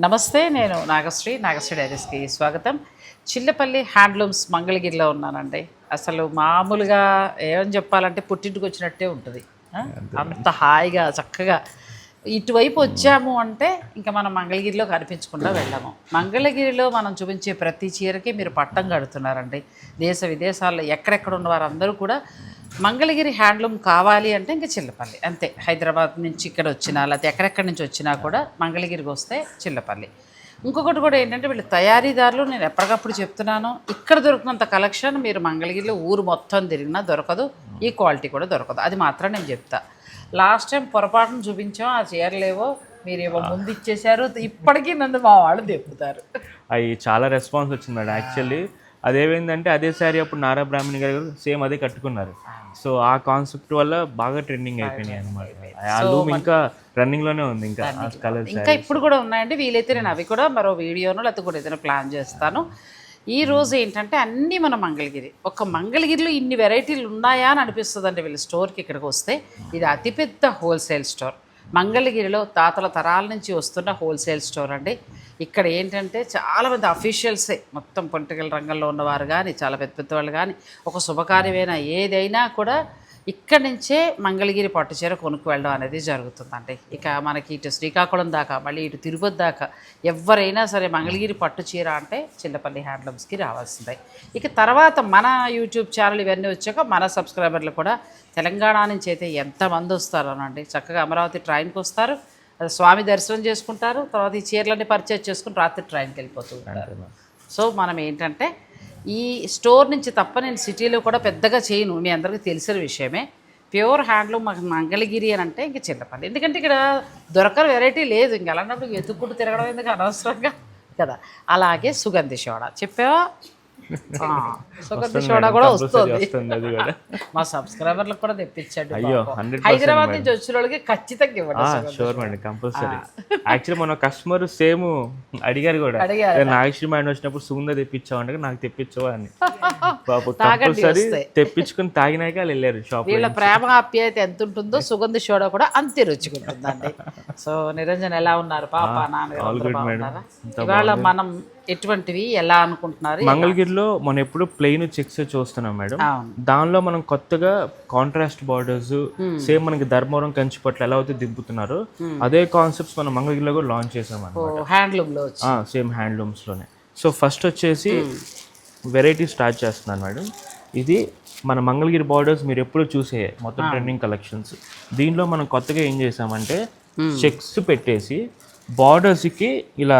నమస్తే నేను నాగశ్రీ నాగశ్రీ డైరీస్కి స్వాగతం. చిల్లపల్లి హ్యాండ్లూమ్స్ మంగళగిరిలో ఉన్నానండి. అసలు మామూలుగా ఏమని చెప్పాలంటే పుట్టింటికి వచ్చినట్టే ఉంటుంది? అంత హాయిగా చక్కగా. ఇటువైపు వచ్చాము అంటే ఇంకా మనం మంగళగిరిలో కనిపించకుండా వెళ్ళాము. మంగళగిరిలో మనం చూపించే ప్రతి చీరకి మీరు పట్టం కడుతున్నారండి. దేశ విదేశాల్లో ఎక్కడెక్కడ ఉన్న వారందరూ కూడా మంగళగిరి హ్యాండ్లూమ్ కావాలి అంటే ఇంకా చిల్లపల్లి. అంతే. హైదరాబాద్ నుంచి ఇక్కడ వచ్చినా లేకపోతే ఎక్కడెక్కడి నుంచి వచ్చినా కూడా మంగళగిరికి వస్తే చిల్లపల్లి. ఇంకొకటి కూడా ఏంటంటే వీళ్ళు తయారీదారులు నేను ఎప్పటికప్పుడు చెప్తున్నాను ఇక్కడ దొరికినంత కలెక్షన్ మీరు మంగళగిరిలో ఊరు మొత్తం తిరిగినా దొరకదు ఈ క్వాలిటీ కూడా దొరకదు. అది మాత్రం నేను చెప్తా. లాస్ట్ టైం పొరపాటును చూపించాం ఆ చీరలేవో మీరు ఏమో ముందు ఇచ్చేశారు ఇప్పటికీ నన్ను మా వాళ్ళు దెప్పుతారు అవి చాలా రెస్పాన్స్ వచ్చింది మేడం. యాక్చువల్లీ అదేమైందంటే అదే శారీ అప్పుడు నారా బ్రాహ్మణి గారు సేమ్ అదే కట్టుకున్నారు. సో ఆ కాన్సెప్ట్ వల్ల బాగా ట్రెండింగ్ అయిపోయినాయి అనమాట ఆ లూమ్ ఇంకా రన్నింగ్లోనే ఉంది ఇంకా కలర్ ఇంకా ఇప్పుడు కూడా ఉన్నాయండి. వీలైతే నేను అవి కూడా మరో వీడియోను లేకపోతే కూడా ఏదైనా ప్లాన్ చేస్తాను. ఈ రోజు ఏంటంటే అన్నీ మన మంగళగిరి. ఒక మంగళగిరిలో ఇన్ని వెరైటీలు ఉన్నాయా అని అనిపిస్తుందండి వీళ్ళ స్టోర్కి ఇక్కడికి వస్తే. ఇది అతిపెద్ద హోల్సేల్ స్టోర్ మంగళగిరిలో తాతల తరాల నుంచి వస్తున్న హోల్సేల్ స్టోర్ అండి. ఇక్కడ ఏంటంటే చాలామంది అఫీషియల్సే. మొత్తం పొలిటికల్ రంగంలో ఉన్నవారు కానీ చాలా పెద్ద పెద్ద వాళ్ళు కానీ ఒక శుభకార్యమైనా ఏదైనా కూడా ఇక్కడి నుంచే మంగళగిరి పట్టుచీర కొనుక్కు వెళ్ళడం అనేది జరుగుతుందండి. ఇక మనకి ఇటు శ్రీకాకుళం దాకా మళ్ళీ ఇటు తిరుపతి దాకా ఎవరైనా సరే మంగళగిరి పట్టు చీర అంటే చిల్లపల్లి హ్యాండ్లూమ్స్కి రావాల్సిందే. ఇక తర్వాత మన యూట్యూబ్ ఛానల్ ఇవన్నీ వచ్చాక మన సబ్స్క్రైబర్లు కూడా తెలంగాణ నుంచి అయితే ఎంతమంది వస్తారోనండి. చక్కగా అమరావతి ట్రైన్కి వస్తారు. స్వామి దర్శనం చేసుకుంటారు. తర్వాత ఈ చీరలన్నీ పర్చేజ్ చేసుకుని రాత్రి ట్రైన్కి వెళ్ళిపోతూ ఉంటారు. సో మనం ఏంటంటే ఈ స్టోర్ నుంచి తప్ప నేను సిటీలో కూడా పెద్దగా చేయను. మీ అందరికీ తెలిసిన విషయమే. ప్యూర్ హ్యాండ్లూమ్ మాకు మంగళగిరి అని అంటే ఇంక చిల్లపల్లి ఎందుకంటే ఇక్కడ దొరకని వెరైటీ లేదు. ఇంక అలాంటప్పుడు ఎత్తుక్కుంటూ తిరగడం ఎందుకు అనవసరంగా? కదా. అలాగే సుగంధి సోడా. చెప్పావా? సుగంధి సోడా కూడా వస్తుంది. వస్తుంది అది కూడా. మా సబ్స్క్రైబర్లకు కూడా తెప్పించండి అయ్యో హైదరాబాద్ నుంచి వచ్చిన వాళ్ళకి ఖచ్చితంగా ఇవ్వండి షూర్ మేడం కంపల్సరీ యాక్చువల్లీ మన కస్టమర్ సేమ్ అడిగారు కూడా. అడిగారు. "ఏ, నాగేశ్వరి మేడం వచ్చినప్పుడు సుగంధ తెప్పించావు అంటే నాకు తెప్పించవా అని. పాప కంపల్సరీ. తెప్పించుకుని తాగినాక వాళ్ళు వెళ్ళారు షాప్ వీళ్ళ ప్రేమ ఆప్యాయత ఎంత ఉంటుందో సుగంధి సోడా కూడా అంతే రుచిగా ఉంటుందండి సో నిరంజన్ ఎలా ఉన్నారు పాప బాగున్నారా? ఇవాళ మనం ఎటువంటివి ఎలా అనుకుంటున్నారు మంగళగిరిలో మనం ఎప్పుడు ప్లెయిన్ చెక్స్ చూస్తున్నాం మేడం. దానిలో మనం కొత్తగా కాంట్రాస్ట్ బార్డర్స్ సేమ్ మనకి ధర్మవరం కంచిపట్ల ఎలా అయితే దింపుతున్నారో అదే కాన్సెప్ట్స్ మనం మంగళగిరిలో కూడా లాంచ్ చేసాం అనమాట హ్యాండ్లూమ్లో సేమ్ హ్యాండ్లూమ్స్లోనే సో ఫస్ట్ వచ్చేసి వెరైటీ స్టార్ట్ చేస్తున్నాను మేడం. ఇది మన మంగళగిరి బార్డర్స్ మీరు ఎప్పుడు చూసే మొత్తం ట్రెండింగ్ కలెక్షన్స్ దీనిలో మనం కొత్తగా ఏం చేసామంటే చెక్స్ పెట్టేసి borders కి ఇలా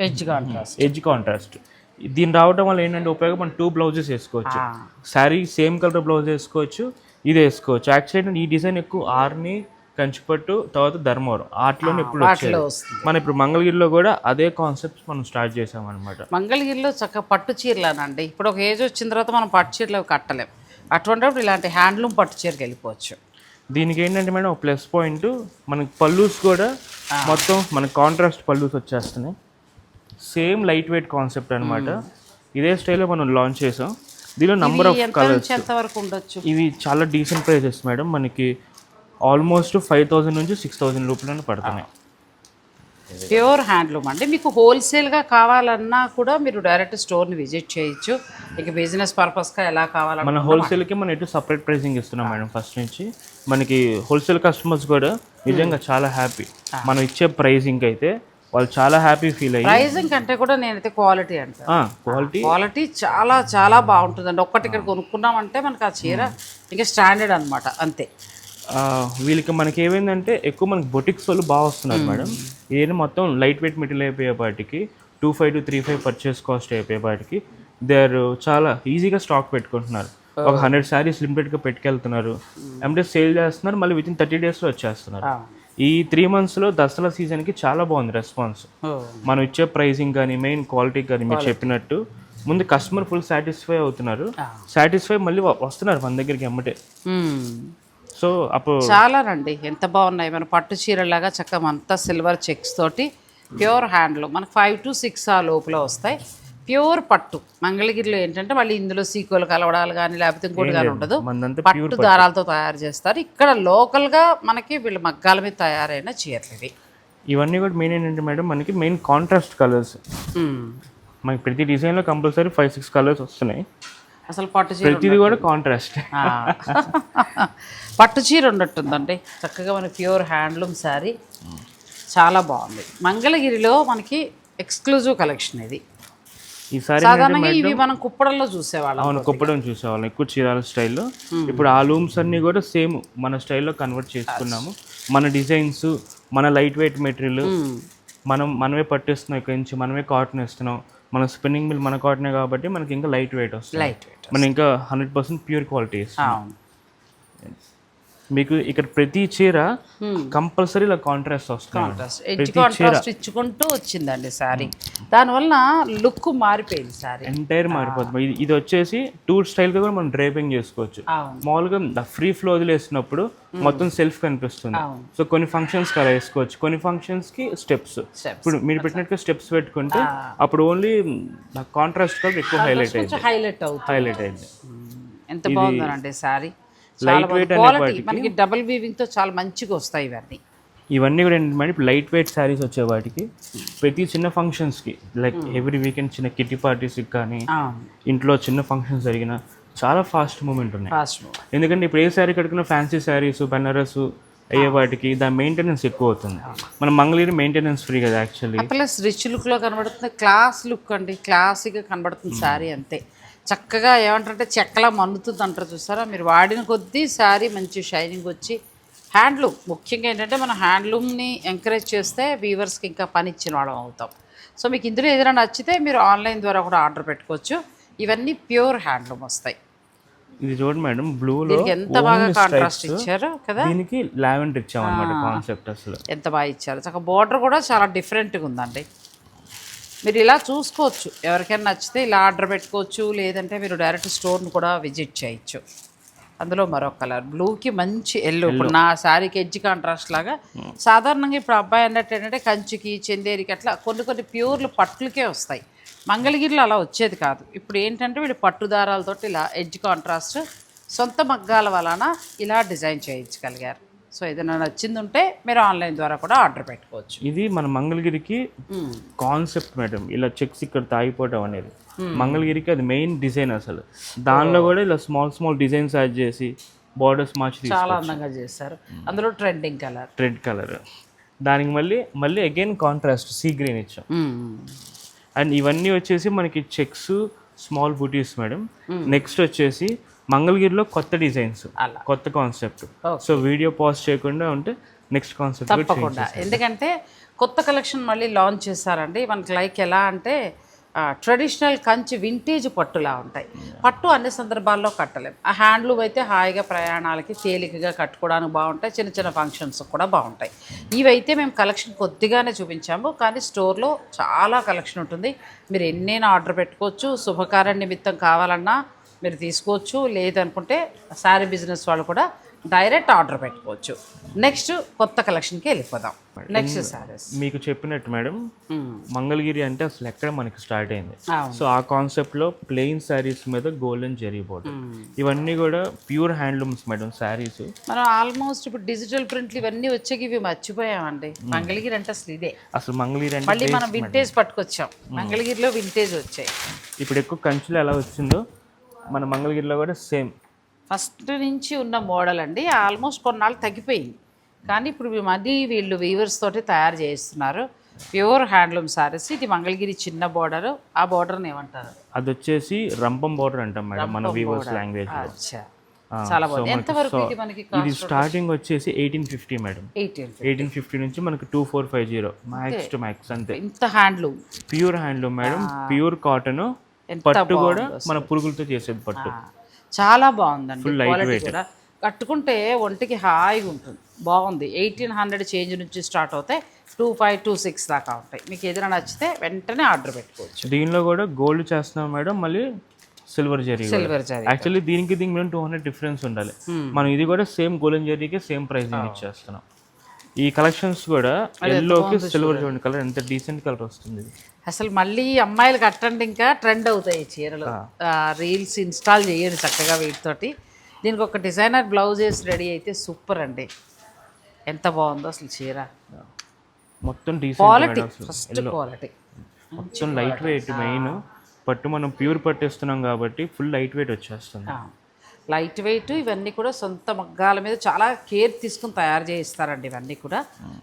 వెజ్ కాంట్రాస్ట్ ఎడ్జ్ కాంట్రాస్ట్ దీని రావడం వల్ల ఏంటంటే ఉపయోగం? మనం టూ బ్లౌజెస్ వేసుకోవచ్చు. శారీ సేమ్ కలర్ బ్లౌజ్ వేసుకోవచ్చు. ఇది వేసుకోవచ్చు. యాక్చువల్లీ ఈ డిజైన్ ఎక్కువ ఆర్ని కంచిపట్టు తర్వాత ధర్మవరం. ఇప్పుడు వాటిలో వస్తుంది. మనం ఇప్పుడు మంగళగిరిలో కూడా అదే కాన్సెప్ట్స్ మనం స్టార్ట్ చేసాం అనమాట మంగళగిరిలో చక్కగా పట్టు చీరలేనండి. ఇప్పుడు ఒక ఏజ్ వచ్చిన తర్వాత మనం పట్టు చీరలు కట్టలేం. అటువంటిప్పుడు ఇలాంటి హ్యాండ్లూమ్ పట్టు చీరకి వెళ్ళిపోవచ్చు. దీనికి ఏంటంటే మేడం ప్లస్ పాయింట్ మనకి పల్లూస్ కూడా మొత్తం మన కాంట్రాస్ట్ పల్లూస్ వచ్చేస్తున్నాయి. సేమ్ లైట్ వెయిట్ కాన్సెప్ట్ అనమాట ఇదే స్టైల్లో మనం లాంచ్ చేసాం. దీనిలో నంబర్ ఆఫ్ కలర్స్ ఉండొచ్చు? ఇవి చాలా డీసెంట్ ప్రైజెస్ మేడం మనకి ఆల్మోస్ట్ ఫైవ్ థౌసండ్ నుంచి సిక్స్ థౌసండ్ రూపాయలు పడుతున్నాయి. ప్యూర్ హ్యాండ్లూమ్ అండి. మీకు హోల్సేల్గా కావాలన్నా కూడా మీరు డైరెక్ట్ స్టోర్ని విజిట్ చేయొచ్చు. ఇక బిజినెస్ పర్పస్గా ఎలా కావాలన్నా మన హోల్సేల్కి మనం ఎటు సపరేట్ ప్రైసింగ్ ఇస్తున్నాం మేడం ఫస్ట్ నుంచి. మనకి హోల్సేల్ కస్టమర్స్ కూడా నిజంగా చాలా హ్యాపీ మనం ఇచ్చే ప్రైసింగ్ అయితే వాళ్ళు చాలా హ్యాపీ ఫీల్ అయ్యి ప్రైజింగ్ కంటే కూడా నేనైతే క్వాలిటీ అంటాను. క్వాలిటీ. క్వాలిటీ చాలా చాలా బాగుంటుందండి. ఒక్కటి ఇక్కడ కొనుక్కున్నామంటే మనకు ఆ చీర ఇంకా స్టాండర్డ్ అన్నమాట అంతే. వీళ్ళకి మనకి ఏమైందంటే ఎక్కువ మనకి బొటిక్స్ వాళ్ళు బాగా వస్తున్నారు మేడం. ఇదేంటి మొత్తం light weight material అయిపోయేపాటికి two five to three five purchase cost అయిపోయేపాటికి they are చాలా ఈజీగా స్టాక్ పెట్టుకుంటున్నారు. ఒక హండ్రెడ్ శారీస్ లిమిటెడ్గా పెట్టుకెళ్తున్నారు. అంటే సేల్ చేస్తున్నారు మళ్ళీ విత్ ఇన్ థర్టీ డేస్లో వచ్చేస్తున్నారు. ఈ త్రీ మంత్స్లో దసరా సీజన్కి చాలా బాగుంది రెస్పాన్స్. మనం ఇచ్చే ప్రైసింగ్ కానీ మెయిన్ క్వాలిటీ కానీ మీరు చెప్పినట్టు ముందు కస్టమర్ ఫుల్ సాటిస్ఫై అవుతున్నారు. సాటిస్ఫై మళ్ళీ వస్తున్నారు మన దగ్గరికి ఎమ్మటే. మ్మ్. సో అప్పుడు చాలానండి ఎంత బాగున్నాయి. మన పట్టు చీరలాగా చక్కగా అంతా సిల్వర్ చెక్స్ తోటి ప్యూర్ హ్యాండ్లూమ్ మనకు ఫైవ్ టు సిక్స్ ఆ లోపల వస్తాయి. ప్యూర్ పట్టు. మంగళగిరిలో ఏంటంటే మళ్ళీ ఇందులో సీకోలు కలవడాలు కానీ లేకపోతే ఇంకోటి కానీ ఉండదు. పట్టు దారాలతో తయారు చేస్తారు. ఇక్కడ లోకల్గా మనకి వీళ్ళు మగ్గాల మీద తయారైన చీరలు ఇవి. ఇవన్నీ కూడా మెయిన్ ఏంటంటే మేడం మనకి మెయిన్ కాంట్రాస్ట్ కలర్స్. మనకి ప్రతి డిజైన్లో కంపల్సరీ ఫైవ్ సిక్స్ కలర్స్ వస్తున్నాయి. అసలు పట్టు చీర ప్రతిది కూడా కాంట్రాస్ట్. పట్టు చీర ఉన్నట్టుందండి. చక్కగా మన ప్యూర్ హ్యాండ్లూమ్ శారీ. చాలా బాగుంది. మంగళగిరిలో మనకి ఎక్స్క్లూజివ్ కలెక్షన్ ఇది. ఈసారి సాధారణంగా ఇవి మనం కుప్పడంలో చూసేవాళ్ళం అవును కుప్పడం చూసేవాళ్ళం. ఎక్కువ చీరాల స్టైల్లో. ఇప్పుడు ఆ లూమ్స్ అన్ని కూడా సేమ్ మన స్టైల్లో కన్వర్ట్ చేసుకున్నాము. మన డిజైన్స్ మన లైట్ వెయిట్ మెటీరియల్ మనం మనమే పట్టిస్తున్నాం ఇక్కడ నుంచి మనమే కాటన్ ఇస్తున్నాం మన స్పిన్నింగ్ మిల్ మన కాటనే కాబట్టి మనకి ఇంకా లైట్ వెయిట్ వస్తుంది. లైట్ వెయిట్ మనం ఇంకా హండ్రెడ్ పర్సెంట్ ప్యూర్ క్వాలిటీ ఇస్తాం మీకు ఇక్కడ ప్రతి చీర కంపల్సరీ ఇలా కాంట్రాస్ట్ వస్తుంది. కాంట్రాస్ట్ ఎడ్జ్ కాంట్రాస్ట్ ఇచ్చుకుంటూ వచ్చిందండి శారీ దానివల్ల లుక్ మారిపోయింది శారీ ఎంటైర్ మారిపోతుంది. ఇది వచ్చేసి టూర్ స్టైల్గా కూడా మనం డ్రైపింగ్ చేసుకోవచ్చు. మామూలుగా ఫ్రీ ఫ్లో వదిలేసినప్పుడు మొత్తం సెల్ఫ్ కనిపిస్తుంది. సో కొన్ని ఫంక్షన్స్కి అలా వేసుకోవచ్చు. కొన్ని ఫంక్షన్స్కి స్టెప్స్ Steps. ఇప్పుడు మీరు పెట్టినట్టుగా స్టెప్స్ పెట్టుకుంటే అప్పుడు ఓన్లీ కాంట్రాస్ట్ ఎక్కువ హైలైట్ అయింది హైలైట్ అవుతుంది. హైలైట్ అయింది ఎంత బాగుందనండి శారీ Weight అనే క్వాలిటీ మనకి డబుల్ వీవింగ్తో చాలా మంచిగా వస్తాయి ఇవన్నీ. ఇవన్నీ కూడా ఏంటంటే ఇప్పుడు లైట్ వెయిట్ శారీస్ వచ్చే వాటికి ప్రతి చిన్న ఫంక్షన్స్కి లైక్ ఎవ్రీ వీకెండ్ చిన్న కిట్టి పార్టీస్కి కానీ ఇంట్లో చిన్న ఫంక్షన్స్ జరిగిన చాలా ఫాస్ట్ మూమెంట్ ఉన్నాయి. ఫాస్ట్ ఎందుకంటే ఇప్పుడు ఏ శారీ కట్టుకున్న ఫ్యాన్సీ శారీస్ బెనారస్ అయ్యే వాటికి దాని మెయింటెనెన్స్ ఎక్కువ అవుతుంది. మన మంగళగిరి మెయింటెనెన్స్ ఫ్రీ కదా యాక్చువల్లీ ప్లస్ రిచ్ లుక్లో కనబడుతుంది క్లాస్ లుక్ అండి క్లాసీగా కనబడుతుంది శారీ అంతే. చక్కగా ఏమంటారంటే చెక్కలా మన్నుతుంది అంటారు చూసారా? మీరు వాడిన కొద్దీ శారీ మంచి షైనింగ్ వచ్చి హ్యాండ్లూమ్. ముఖ్యంగా ఏంటంటే మనం హ్యాండ్లూమ్ని ఎంకరేజ్ చేస్తే వీవర్స్కి ఇంకా పని ఇచ్చిన వాళ్ళం అవుతాం. సో మీకు ఇందులో ఏదైనా నచ్చితే మీరు ఆన్లైన్ ద్వారా కూడా ఆర్డర్ పెట్టుకోవచ్చు. ఇవన్నీ ప్యూర్ హ్యాండ్లూమ్ వస్తాయి. ఇది చూడండి మేడం బ్లూలో దీనికి ఎంత బాగా కాంట్రాస్ట్ ఇచ్చారు కదా? దీనికి లావెండర్ ఇచ్చామన్నమాట కాన్సెప్ట్ అసలు. ఎంత బాగా ఇచ్చారు. చక్కగా బార్డర్ కూడా చాలా డిఫరెంట్గా ఉందండి. మీరు ఇలా చూసుకోవచ్చు. ఎవరికైనా నచ్చితే ఇలా ఆర్డర్ పెట్టుకోవచ్చు. లేదంటే మీరు డైరెక్ట్ స్టోర్ని కూడా విజిట్ చేయొచ్చు. అందులో మరొక కలర్. బ్లూకి మంచి ఎల్లో. ఇప్పుడు నా శారీకి ఎడ్జ్ కాంట్రాస్ట్ లాగా సాధారణంగా ఇప్పుడు అబ్బాయి అన్నట్టు ఏంటంటే కంచికి చందేరికి అట్లా కొన్ని కొన్ని ప్యూర్లు పట్లకే వస్తాయి. మంగళగిరిలో అలా వచ్చేది కాదు. ఇప్పుడు ఏంటంటే వీళ్ళు పట్టు దారాలతోటి ఇలా ఎడ్జ్ కాంట్రాస్ట్ సొంత మగ్గాల వలన ఇలా డిజైన్ చేయించగలిగారు. సో ఏదైనా నచ్చింది ఉంటే మీరు ఆన్లైన్ ద్వారా కూడా ఆర్డర్ పెట్టుకోవచ్చు. ఇది మన మంగళగిరికి కాన్సెప్ట్ మేడం. ఇలా చెక్స్ ఇక్కడ తాగిపోవటం అనేది. మంగళగిరికి అది మెయిన్ డిజైన్ అసలు. దానిలో కూడా ఇలా స్మాల్ స్మాల్ డిజైన్స్ యాడ్ చేసి బార్డర్స్ మార్చి చాలా అందంగా చేశారు. అందులో ట్రెండింగ్ కలర్. Red colour. దానికి మళ్ళీ మళ్ళీ అగైన్ కాంట్రాస్ట్ సీ గ్రీన్ ఇచ్చాం. అండ్ ఇవన్నీ వచ్చేసి మనకి చెక్స్ స్మాల్ బూటీస్ మేడం. నెక్స్ట్ వచ్చేసి మంగళగిరిలో కొత్త డిజైన్స్ అలా. కొత్త కాన్సెప్ట్. సో వీడియో పాజ్ చేయకుండా ఉంటే నెక్స్ట్ కాన్సెప్ట్ తప్పకుండా. ఎందుకంటే కొత్త కలెక్షన్ మళ్ళీ లాంచ్ చేశారండి. మనకి లైక్ ఎలా అంటే ట్రెడిషనల్ కంచి వింటేజ్ పట్టులా ఉంటాయి. పట్టు అన్ని సందర్భాల్లో కట్టలేం. ఆ హ్యాండ్లూమ్ అయితే హాయిగా ప్రయాణాలకి తేలికగా కట్టుకోవడానికి బాగుంటాయి. చిన్న చిన్న ఫంక్షన్స్ కూడా బాగుంటాయి. ఇవైతే మేము కలెక్షన్ కొద్దిగానే చూపించాము. కానీ స్టోర్లో చాలా కలెక్షన్ ఉంటుంది. మీరు ఎన్నైనా ఆర్డర్ పెట్టుకోవచ్చు. శుభకార్య నిమిత్తం కావాలన్నా మీరు తీసుకోవచ్చు. లేదనుకుంటే శారీ బిజినెస్ వాళ్ళు కూడా డైరెక్ట్ ఆర్డర్ పెట్టుకోవచ్చు. నెక్స్ట్ కొత్త కలెక్షన్కి వెళ్ళిపోదాం. నెక్స్ట్ శారీస్. మీకు చెప్పినట్టు మేడం మంగళగిరి అంటే అసలు ఎక్కడ మనకి స్టార్ట్ అయింది. సో ఆ కాన్సెప్ట్లో ప్లెయిన్ శారీస్ మీద గోల్డెన్ జరీ బోర్డర్ ఇవన్నీ కూడా ప్యూర్ హ్యాండ్లూమ్స్ మేడం శారీస్. మనం ఆల్మోస్ట్ ఇప్పుడు డిజిటల్ ప్రింట్లు ఇవన్నీ వచ్చాక ఇవి మర్చిపోయామండి. మంగళగిరి అంటే అసలు ఇదే. అసలు మంగళగిరి అంటే మళ్ళీ మనం వింటేజ్ పట్టుకొచ్చాం. మంగళగిరిలో వింటేజ్ వచ్చాయి. ఇప్పుడు ఎక్కువ కంచులు ఎలా వచ్చిందో మన మంగళగిరిలో కూడా సేమ్. ఫస్ట్ నుంచి ఉన్న మోడల్ అండి. ఆల్మోస్ట్ కొన్నాళ్ళు తగ్గిపోయింది. కానీ ఇప్పుడు మళ్ళీ వీళ్ళు వీవర్స్ తోటి తయారు చేస్తున్నారు. ప్యూర్ హ్యాండ్లూమ్ సారీస్ ఇది మంగళగిరి చిన్న బోర్డర్ ఆ బోర్డర్ని ఏమంటారు? అది వచ్చేసి రంపం బోర్డర్ అంటాం మేడం మన వీవర్స్ లాంగ్వేజ్ అచ్చా. చాలా బాగుంది. ఇది మనకి ఇది స్టార్టింగ్ వచ్చేసి eighteen fifty madam. Eighteen fifty నుంచి మనకి two four five zero max to max అంతే. ఇంత handloom pure handloom madam. Pure cotton పట్టు కూడా మన పురుగులతో చేసేది పట్టు. చాలా బాగుందండి. కూడా. కట్టుకుంటే ఒంటికి హాయిగా ఉంటుంది. బాగుంది. ఎయిటీన్ హండ్రెడ్ చేంజ్ నుంచి స్టార్ట్ అవుతాయి. టూ ఫైవ్ టూ సిక్స్ దాకా ఉంటాయి. మీకు ఏదైనా నచ్చితే వెంటనే ఆర్డర్ పెట్టుకోవచ్చు. దీనిలో కూడా గోల్డ్ చేస్తున్నాం మేడం. మళ్ళీ silver zari silver zari actually దీనికి దీనికి మేము టూ హండ్రెడ్ డిఫరెన్స్ ఉండాలి. మనం ఇది కూడా సేమ్ గోల్డెన్ జరీకి సేమ్ ప్రైస్ ఇచ్చేస్తున్నాం. ఈ కలెక్షన్స్ కూడా ఎల్లోకి సిల్వర్ చూడండి కలర్ ఎంత డీసెంట్ కలర్ వస్తుంది. అసలు మళ్ళీ అమ్మాయిలు కట్టండి ఇంకా ట్రెండ్ అవుతాయి చీరలు. రీల్స్ ఇన్స్టాల్ చేయండి చక్కగా వీటితోటి. దీనికి ఒక డిజైనర్ బ్లౌజెస్ రెడీ అయితే సూపర్ అండి. ఎంత బాగుందో అసలు చీర. మొత్తం క్వాలిటీ ఫస్ట్ క్వాలిటీ మొత్తం లైట్ వెయిట్ మెయిన్ పట్టు మనం ప్యూర్ పట్టు ఇస్తున్నాం కాబట్టి ఫుల్ లైట్ వెయిట్ వచ్చేస్తుంది లైట్ వెయిట్ ఇవన్నీ కూడా సొంత మగ్గాల మీద చాలా కేర్ తీసుకుని తయారు చేయిస్తారండి ఇవన్నీ కూడా.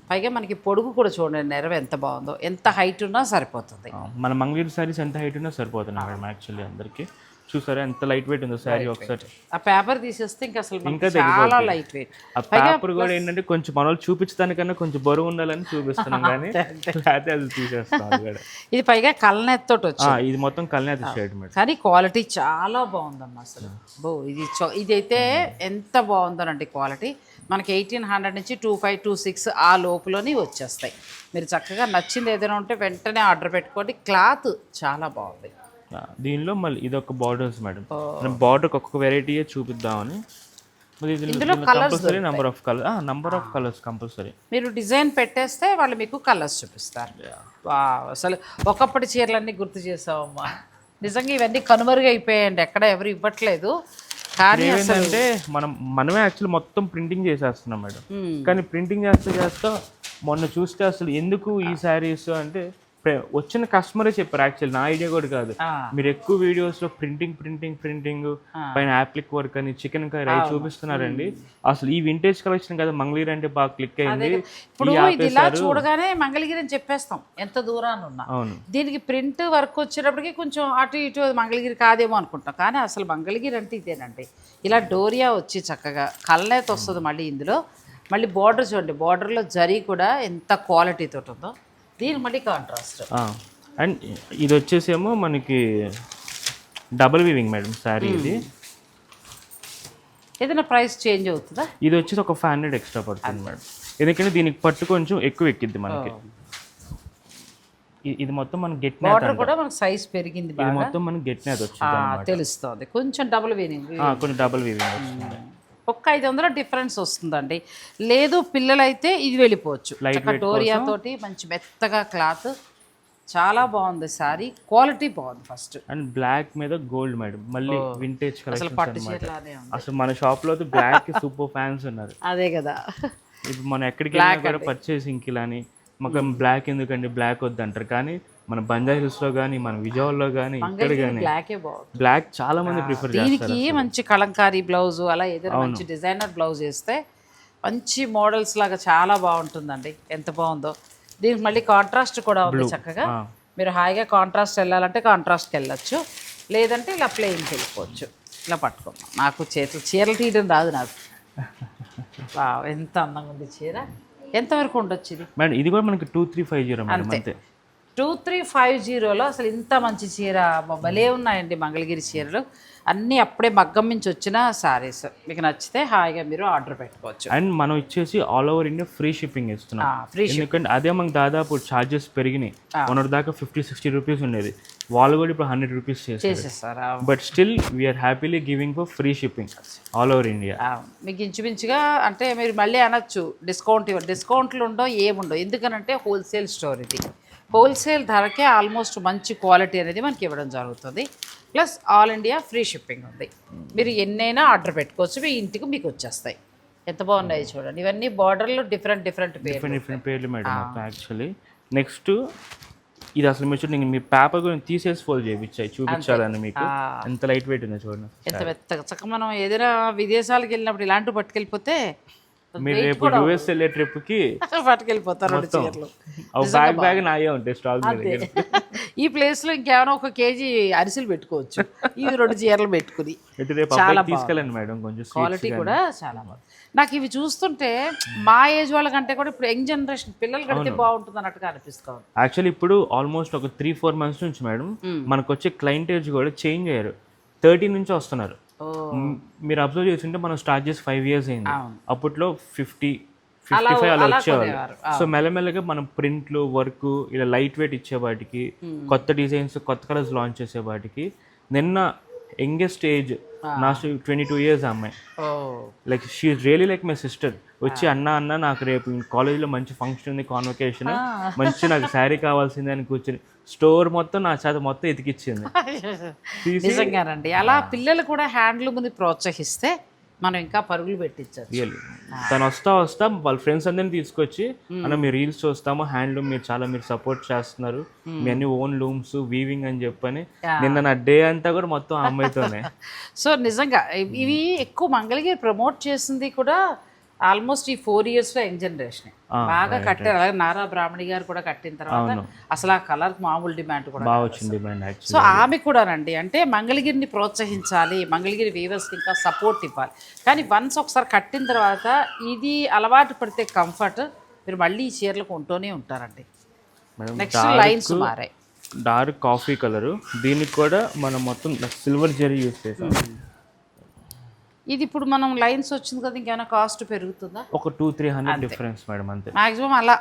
పైగా మనకి పొడుగు కూడా చూడండి నెరవ ఎంత బాగుందో ఎంత హైట్ ఉన్నా సరిపోతుంది. మన మంగళూరు సారీస్ ఎంత హైట్ ఉన్నా సరిపోతుంది మేడం యాక్చువల్లీ అందరికీ. చూసారా ఎంత లైట్ వెయిట్ ఉందో శారీ ఒకసారి. ఆ పేపర్ తీసేస్తే ఇంకా అసలు ఇంకా చాలా. లైట్ వెయిట్ ఆ పేపర్ కూడా ఏంటంటే కొంచెం మన వాళ్ళు చూపించడానికన్నా కొంచెం బరువు ఉండాలని చూపిస్తున్నాం కానీ లేకపోతే అది తీసేస్తాం ఇది పైగా కళ్ళనెత్తోటి వచ్చి ఆ, ఇది మొత్తం కల్నేత షేడ్ మేడం. కానీ క్వాలిటీ చాలా బాగుందమ్మా అసలు. బో ఇది ఇదైతే ఎంత బాగుందోనండి క్వాలిటీ మనకి ఎయిటీన్ హండ్రెడ్ నుంచి టూ ఫైవ్ టూ సిక్స్ ఆ లోపులోని వచ్చేస్తాయి. మీరు చక్కగా నచ్చింది ఏదైనా ఉంటే వెంటనే ఆర్డర్ పెట్టుకోండి. క్లాత్ చాలా బాగుంది. దీనిలో మళ్ళీ ఇది ఒక బార్డర్స్ మేడం మనం బార్డర్ ఒక్కొక్క వెరైటీ చూపిద్దామని. Compulsory number of colour number of colours compulsory మీరు డిజైన్ పెట్టేస్తే వాళ్ళు మీకు కలర్స్ చూపిస్తారు. అసలు ఒకప్పటి చీరలన్నీ గుర్తు చేసావమ్మా. నిజంగా ఇవన్నీ కనుమరుగైపోయాయండి. ఎక్కడ ఎవరు ఇవ్వట్లేదు. కానీ ఏంటంటే మనం మనమే యాక్చువల్లీ మొత్తం ప్రింటింగ్ చేసేస్తున్నాం మేడం Hmm. కానీ ప్రింటింగ్ చేస్తూ చేస్తూ మొన్న చూస్తే అసలు ఎందుకు ఈ శారీస్ అంటే వచ్చిన కస్టమరే చెప్పారు. యాక్చువల్లీ నా ఐడియా కూడా కాదు. మీరు ఎక్కువ వీడియోస్లో ప్రింటింగ్ ప్రింటింగ్ ప్రింటింగ్ పైన యాప్లిక్ వర్క్ అని చికెన్ కర్రీ చూపిస్తున్నారండి. అసలు ఈ వింటేజ్ కలెక్షన్ కదా మంగళగిరి అంటే బాగా క్లిక్ అయింది. ఇప్పుడు ఇలా. చూడగానే మంగళగిరి అని చెప్పేస్తాం. ఎంత దూరాన్ని ఉన్నా అవును. దీనికి ప్రింట్ వర్క్ వచ్చేటప్పటికి కొంచెం అటు ఇటు మంగళగిరి కాదేమో అనుకుంటాం. కానీ అసలు మంగళగిరి అంటే ఇదేనండి. ఇలా డోరియా వచ్చి చక్కగా కళ్ళనేత వస్తుంది మళ్ళీ ఇందులో. మళ్ళీ బార్డర్ చూడండి. బార్డర్లో జరీ కూడా ఎంత క్వాలిటీతో ఉందో. దీనికి మళ్ళీ కాంట్రాస్ట్ అండ్ ఇది వచ్చేసేమో మనకి డబుల్ వీవింగ్ మేడం శారీ ఇది. ఏదైనా ప్రైస్ చేంజ్ అవుతుందా? ఇది వచ్చేసి ఒక ఫైవ్ హండ్రెడ్ ఎక్స్ట్రా పడుతుంది మేడం ఎందుకంటే దీనికి పట్టు కొంచెం ఎక్కువ ఎక్కిద్ది మనకి. ఇది మొత్తం మన గెట్ బార్డర్ కూడా మనకు సైజ్ పెరిగింది ఇది మొత్తం మన గెట్ నేత వచ్చింది ఆ, తెలుస్తోంది. కొంచెం డబుల్ వీనింగ్ ఆ, కొంచెం డబుల్ వీవింగ్ వచ్చింది. ఒక్క ఐదు వందల డిఫరెన్స్ వస్తుందండి. లేదు పిల్లలైతే ఇది వెళ్ళిపోవచ్చు. డోరియా తోటి మంచి మెత్తగా క్లాత్. చాలా బాగుంది సారీ. క్వాలిటీ బాగుంది ఫస్ట్. అండ్ బ్లాక్ మీద గోల్డ్ మేడం. మళ్ళీ వింటేజ్ అసలు కలెక్షన్ అసలు మన షాప్లో బ్లాక్ సూపర్ ఫ్యాన్స్ ఉన్నారు. అదే కదా. ఇప్పుడు మనం ఎక్కడికి పర్చేసింగ్ అని మాకు బ్లాక్ ఎందుకండి? బ్లాక్ వద్దంటారు. కానీ మన బంజా హిల్స్లో కానీ మన విజయవాడలో కానీ ఇక్కడ కానీ బ్లాకే బాగుంది బ్లాక్ చాలా మంది ప్రిఫర్ దీనికి మంచి కలంకారీ బ్లౌజ్ అలా ఏదైనా మంచి డిజైనర్ బ్లౌజ్ వేస్తే మంచి మోడల్స్ లాగా చాలా బాగుంటుందండి ఎంత బాగుందో దీనికి మళ్ళీ కాంట్రాస్ట్ కూడా ఉంది చక్కగా. మీరు హాయిగా కాంట్రాస్ట్ వెళ్ళాలంటే కాంట్రాస్ట్కి వెళ్ళొచ్చు. లేదంటే ఇలా ప్లెయిన్కి వెళ్ళిపోవచ్చు. ఇలా పట్టుకోమ్మా నాకు చేతులు చీరలు తీయడం రాదు నాకు. ఎంత అందంగా ఉంది చీర. ఎంతవరకు ఉండొచ్చు ఇది? మేడం ఇది కూడా మనకి టూ త్రీ ఫైవ్ జీరో అంతే. టూ త్రీ ఫైవ్ జీరోలో అసలు ఇంత మంచి చీర భలే ఉన్నాయండి మంగళగిరి చీరలు. అన్నీ అప్పుడే మగ్గం నుంచి వచ్చిన సారీస్ మీకు నచ్చితే హాయిగా మీరు ఆర్డర్ పెట్టుకోవచ్చు. అండ్ మనం ఇచ్చేసి all over India free shipping ఇస్తున్నాం ఫ్రీ ఎందుకంటే అదే మనకు దాదాపు ఛార్జెస్ పెరిగినాయి. మొన్నటి దాకా ఫిఫ్టీ సిక్స్టీ రూపీస్ ఉండేది. వాళ్ళు కూడా ఇప్పుడు హండ్రెడ్ రూపీస్ చేసేస్తారా but still we are happily giving for free shipping all over India మీకు ఇంచుమించుగా అంటే మీరు మళ్ళీ అనొచ్చు డిస్కౌంట్ ఇవ్వండి డిస్కౌంట్లు ఉండవు ఏముండవు. ఎందుకనంటే హోల్సేల్ స్టోర్ ఇది. హోల్సేల్ ధరకే ఆల్మోస్ట్ మంచి క్వాలిటీ అనేది మనకి ఇవ్వడం జరుగుతుంది. Plus all India free shipping ఉంది. మీరు ఎన్నైనా ఆర్డర్ పెట్టుకోవచ్చు మీ ఇంటికి మీకు వచ్చేస్తాయి. ఎంత బాగున్నాయి చూడండి. ఇవన్నీ బార్డర్లో డిఫరెంట్ డిఫరెంట్ డిఫరెంట్ పేర్లు మేడం యాక్చువల్లీ నెక్స్ట్ ఇది అసలు మీరు చూడండి మీ పేపర్ గురించి తీసేసి ఫోల్డ్ చేయించాయి చూపించాలని మీకు. ఎంత లైట్ వెయిట్ ఉందో చూడండి. ఎంత మెత్తగా. చక్క మనం ఏదైనా విదేశాలకు వెళ్ళినప్పుడు ఇలాంటివి పట్టుకెళ్ళిపోతే మీరు రేపు యూఎస్ వెళ్ళే ట్రిప్కి పట్టుకెళ్ళిపోతారు బ్యాగ్ బ్యాగ్ నాయే ఉంటాయి స్టాక్ ఈ ప్లేస్లో ఇంకేమైనా ఒక కేజీ అరిసెలు పెట్టుకోవచ్చు. ఇవి రెండు చీరలు పెట్టుకుని. అబ్బాయికి తీసుకెళ్ళండి మేడం కొంచెం క్వాలిటీ. కూడా చాలా బాగుంది. నాకు ఇవి చూస్తుంటే మా ఏజ్ వాళ్ళకంటే కూడా ఇప్పుడు యంగ్ జనరేషన్ పిల్లలు కడితే బాగుంటుంది అన్నట్టుగా అనిపిస్తుంది యాక్చువల్లీ ఇప్పుడు ఆల్మోస్ట్ ఒక త్రీ ఫోర్ మంత్స్ నుంచి మేడం మనకు వచ్చే క్లయింటేజ్ కూడా చేంజ్ అయ్యారు. థర్టీ నుంచి వస్తున్నారు. మీరు అబ్జర్వ్ చేస్తుంటే మనం స్టార్ట్ చేసి ఫైవ్ ఇయర్స్ అయింది. అప్పట్లో ఫిఫ్టీ ఫిఫ్టీ ఫైవ్ అలా వచ్చేవాళ్ళు. కొనేవారు. సో మెల్లమెల్లగా మనం ప్రింట్లు వర్క్ ఇలా లైట్ వెయిట్ ఇచ్చే వాటికి కొత్త డిజైన్స్ కొత్త కలర్స్ లాంచ్ చేసే వాటికి నిన్న యంగెస్ట్ ఏజ్ నా ట్వంటీ టూ ఇయర్స్ అమ్మాయి. Like she really like my sister వచ్చి అన్న అన్న నాకు రేపు కాలేజ్లో మంచి ఫంక్షన్ ఉంది కాన్వకేషన్ మంచి నాకు శారీ కావాల్సిందే అని కూర్చొని. స్టోర్ మొత్తం నా చేత మొత్తం ఎతికిచ్చింది. నిజంగానండి. అలా పిల్లలు కూడా హ్యాండ్లూమ్ని ప్రోత్సహిస్తే మనం ఇంకా పరుగులు పెట్టించచ్చు రియల్లీ తను వస్తా వస్తా వాళ్ళ ఫ్రెండ్స్ అందరిని తీసుకొచ్చి అన్న మీ రీల్స్ చూస్తాము హ్యాండ్లూమ్ మీరు చాలా మీరు సపోర్ట్ చేస్తున్నారు. మీ అన్ని ఓన్ లూమ్స్ వీవింగ్ అని చెప్పని నిన్న నా డే అంతా కూడా మొత్తం అమ్మాయితోనే. సో నిజంగా ఇవి- ఇవి ఎక్కువ మంగళగిరి ప్రమోట్ చేసింది కూడా ఆల్మోస్ట్ ఈ ఫోర్ ఇయర్స్లో యంగ్ జనరేషన్. బాగా కట్టారు అలాగే నారా బ్రాహ్మణి గారు కూడా కట్టిన తర్వాత అసలు ఆ కలర్ మామూలు డిమాండ్ కూడా డిమాండ్ సో ఆమె కూడానండి అంటే మంగళగిరిని ప్రోత్సహించాలి మంగళగిరి వీవర్స్కి ఇంకా సపోర్ట్ ఇవ్వాలి. కానీ వన్స్ ఒకసారి కట్టిన తర్వాత ఇది అలవాటు పడితే కంఫర్ట్ మీరు మళ్ళీ ఈ చీరలు కొంటూనే ఉంటారండి. నెక్స్ట్ లైన్స్ మారాయి. డార్క్ కాఫీ కలరు దీనికి కూడా మనం మొత్తం సిల్వర్ జెరీ యూస్ చేసాం. ఇది ఇప్పుడు మనం లైన్స్ వచ్చింది కదా ఇంకేమైనా కాస్ట్ పెరుగుతుందా? ఒక two three hundred difference madam అంతే. మాక్సిమం అలా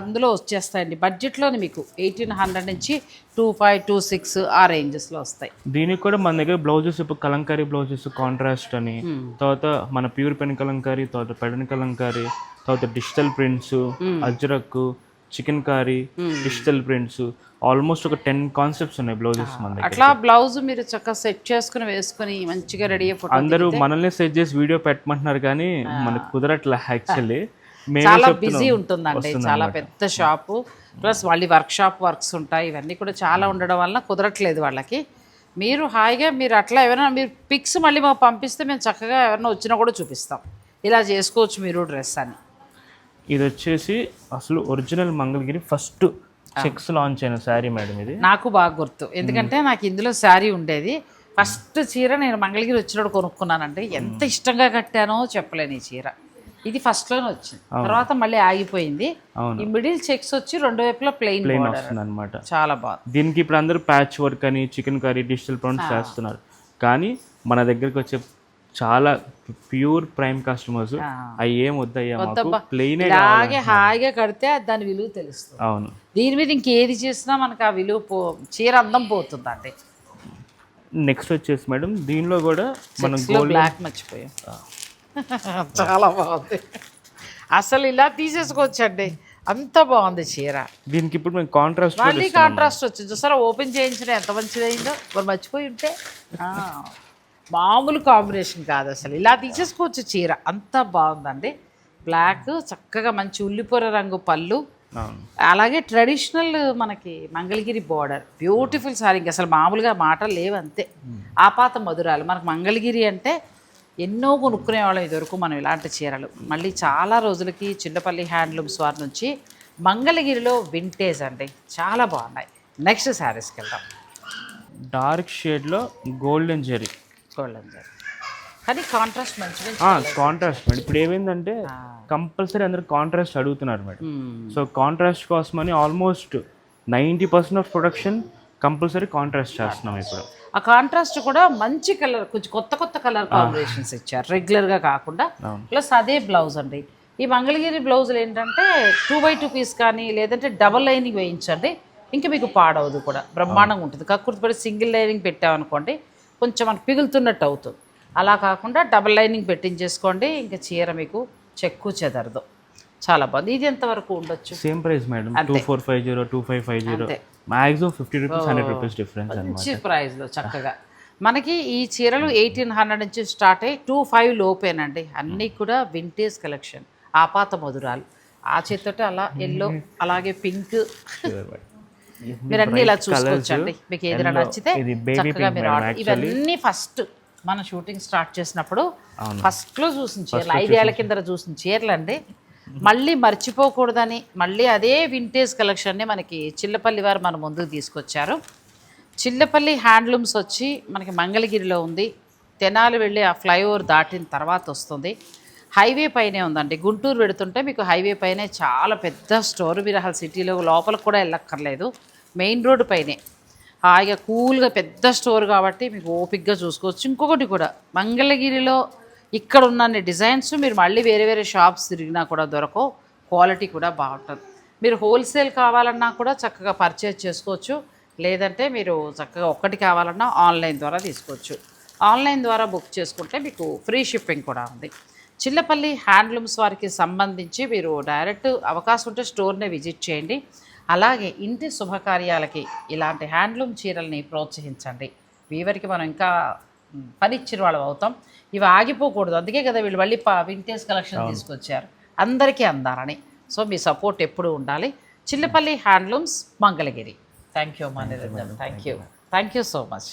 అందులో వచ్చేస్తాయండి. బడ్జెట్లోనే మీకు ఎయిటీన్ హండ్రెడ్ నుంచి టూ ఫైవ్ టూ సిక్స్ ఆ రేంజెస్లో వస్తాయి. దీనికి కూడా మన దగ్గర బ్లౌజెస్ ఇప్పుడు కలంకారీ బ్లౌజెస్ కాంట్రాస్ట్ అని తర్వాత మన ప్యూర్ పెన్ కలంకారీ తర్వాత పెడన్ కలంకారీ తర్వాత digital prints ajrak chikankari digital prints almost ఒక టెన్ కాన్సెప్ట్స్ ఉన్నాయి బ్లౌజెస్ మన దగ్గర అట్లా బ్లౌజ్ మీరు చక్కగా సెట్ చేసుకుని వేసుకుని మంచిగా రెడీ ఫోటో అందరూ మనల్ని సెట్ చేసి వీడియో పెట్టమంటున్నారు కానీ మనకు కుదరట్లే యాక్చువల్లీ మేమే చాలా. బిజీ ఉంటుందండి చాలా పెద్ద షాపు ప్లస్ వాళ్ళీ వర్క్ షాప్ వర్క్స్ ఉంటాయి ఇవన్నీ కూడా చాలా ఉండడం వల్ల కుదరట్లేదు వాళ్ళకి. మీరు హాయిగా మీరు అట్లా ఎవరైనా మీరు పిక్స్ మళ్ళీ మాకు పంపిస్తే మేము చక్కగా ఎవరైనా వచ్చినా కూడా చూపిస్తాం. ఇలా చేసుకోవచ్చు మీరు డ్రెస్ అని. ఇది వచ్చేసి అసలు original Mangalagiri first checks launch అయిన శారీ మేడం ఇది. నాకు బాగా గుర్తు. ఎందుకంటే నాకు ఇందులో శారీ ఉండేది. ఫస్ట్ చీర నేను మంగళగిరి వచ్చినప్పుడు కొనుక్కున్నానండి. ఎంత ఇష్టంగా కట్టానో చెప్పలేను ఈ చీర. ఇది ఫస్ట్లోనే వచ్చింది. తర్వాత మళ్ళీ ఆగిపోయింది. ఈ మిడిల్ చెక్స్ వచ్చి రెండు వైపులా ప్లెయిన్ ప్లెయిన్ వస్తుంది అనమాట చాలా బాగుంది. దీనికి ఇప్పుడు అందరూ ప్యాచ్ వర్క్ అని చికెన్ కర్రీ డిజిటల్ ప్రింట్స్ చేస్తున్నారు. కానీ మన దగ్గరికి వచ్చే చాలా ప్యూర్ ప్రైమ్ కస్టమర్స్. అవి ఏం వద్దయ్యా ప్లెయిన్ ఇలాగే హాయిగా కడితే దాని విలువ తెలుస్తుంది. అవును. దీని మీద ఇంకేది చేసినా మనకు ఆ విలువ పో చీర అందం పోతుందండి. నెక్స్ట్ వచ్చేసి మేడం దీనిలో కూడా మనం బ్లాక్ మర్చిపోయాం. చాలా బాగుంది. అసలు ఇలా తీసేసుకోవచ్చండి అంత బాగుంది చీర. దీనికి ఇప్పుడు మేము కాంట్రాస్ట్ మళ్ళీ కాంట్రాస్ట్ వచ్చింది. చూసారా ఓపెన్ చేయించిన ఎంత మంచిదైందో. మరి మర్చిపోయి ఉంటే. మామూలు కాంబినేషన్ కాదు అసలు. ఇలా తీసేసుకోవచ్చు చీర. అంత బాగుందండి. బ్లాక్ చక్కగా మంచి ఉల్లిపొర రంగు పళ్ళు. అలాగే ట్రెడిషనల్ మనకి మంగళగిరి బోర్డర్ బ్యూటిఫుల్ సారీ ఇంక అసలు మామూలుగా మాటలు లేవు అంతే. ఆపాత మధురాలు. మనకు మంగళగిరి అంటే ఎన్నో కొనుక్కునే వాళ్ళం ఇదివరకు మనం ఇలాంటి చీరలు. మళ్ళీ చాలా రోజులకి చిన్నపల్లి హ్యాండ్లూమ్స్ వారి నుంచి మంగళగిరిలో వింటేజ్ అండి. చాలా బాగున్నాయి. నెక్స్ట్ శారీస్కి వెళ్దాం. డార్క్ షేడ్లో గోల్డెన్ జెరీ జరీ కానీ కాంట్రాస్ట్ మంచిగా కాంట్రాస్ట్ మేడం ఇప్పుడు ఏమైందంటే కంపల్సరీ అందరు కాంట్రాస్ట్ అడుగుతున్నారు మేడం. సో కాంట్రాస్ట్ కోసమని almost ninety percent of production compulsory contrast చేస్తున్నాం ఇప్పుడు. ఆ కాంట్రాస్ట్ కూడా మంచి కలర్ కొంచెం కొత్త కొత్త కలర్ కాంబినేషన్స్ ఇచ్చారు రెగ్యులర్గా కాకుండా. ప్లస్ అదే బ్లౌజ్ అండి. ఈ మంగళగిరి బ్లౌజులు ఏంటంటే టూ బై టూ పీస్ కానీ లేదంటే డబల్ లైనింగ్ వేయించండి. ఇంకా మీకు పాడవదు కూడా. బ్రహ్మాండంగా ఉంటుంది. పడి సింగిల్ లైనింగ్ పెట్టామనుకోండి కొంచెం మనకు పిగులుతున్నట్టు అవుతుంది. అలా కాకుండా డబల్ లైనింగ్ పెట్టించేసుకోండి. ఇంకా చీర మీకు చెక్కు చెదరదు. చాలా బాగుంది. ఇది ఎంతవరకు ఉండొచ్చు? Same price madam two four five zero two five five zero maximum fifty rupees hundred rupees difference మంచి ప్రైస్లో చక్కగా. మనకి ఈ చీరలు ఎయిటీన్ హండ్రెడ్ నుంచి స్టార్ట్ అయ్యి టూ ఫైవ్ లోపేనండి. అన్నీ కూడా వింటేజ్ కలెక్షన్ ఆపాత మధురాలు. ఆ చేతితోటి అలా ఎల్లో అలాగే పింక్ మీరు అన్ని ఇలా చూసుకోవచ్చండి. మీకు ఏదైనా నచ్చితే చక్కగా మీరు ఆర్డర్ ఇవన్నీ ఫస్ట్ మన షూటింగ్ స్టార్ట్ చేసినప్పుడు ఫస్ట్లో చూసిన చీరలు ఐదేళ్ళ కింద చూసిన చీరలు. అండి మళ్ళీ మర్చిపోకూడదని మళ్ళీ అదే వింటేజ్ కలెక్షన్ని మనకి చిల్లపల్లి వారు మన ముందుకు తీసుకొచ్చారు. చిల్లపల్లి హ్యాండ్లూమ్స్ వచ్చి మనకి మంగళగిరిలో ఉంది. తెనాలి వెళ్ళి ఆ ఫ్లైఓవర్ దాటిన తర్వాత వస్తుంది. హైవే పైనే ఉందండి. గుంటూరు పెడుతుంటే మీకు హైవే పైనే చాలా పెద్ద స్టోర్. మీరు అసలు సిటీలో లోపలికి కూడా వెళ్ళక్కర్లేదు. మెయిన్ రోడ్డు పైనే. హాయిగా కూల్గా పెద్ద స్టోర్ కాబట్టి మీకు ఓపిక్గా చూసుకోవచ్చు. ఇంకొకటి కూడా మంగళగిరిలో ఇక్కడ ఉన్న డిజైన్స్ మీరు మళ్ళీ వేరే వేరే షాప్స్ తిరిగినా కూడా దొరకవు. క్వాలిటీ కూడా బాగుంటుంది. మీరు హోల్సేల్ కావాలన్నా కూడా చక్కగా పర్చేజ్ చేసుకోవచ్చు. లేదంటే మీరు చక్కగా ఒక్కటి కావాలన్నా ఆన్లైన్ ద్వారా తీసుకోవచ్చు. ఆన్లైన్ ద్వారా బుక్ చేసుకుంటే మీకు ఫ్రీ షిప్పింగ్ కూడా ఉంది. చిల్లపల్లి హ్యాండ్లూమ్స్ వారికి సంబంధించి మీరు డైరెక్ట్ అవకాశం ఉంటే స్టోర్నే విజిట్ చేయండి. అలాగే ఇంటి శుభకార్యాలకి ఇలాంటి హ్యాండ్లూమ్ చీరల్ని ప్రోత్సహించండి. వీవరికి మనం ఇంకా పని ఇచ్చిన వాళ్ళం అవుతాం. ఇవి ఆగిపోకూడదు. అందుకే కదా వీళ్ళు మళ్ళీ వింటేజ్ కలెక్షన్ తీసుకొచ్చారు. అందరికీ అందాలని. సో మీ సపోర్ట్ ఎప్పుడూ ఉండాలి. Chillapalli handlooms Mangalagiri. Thank you మా Niranjan thank you thank you so much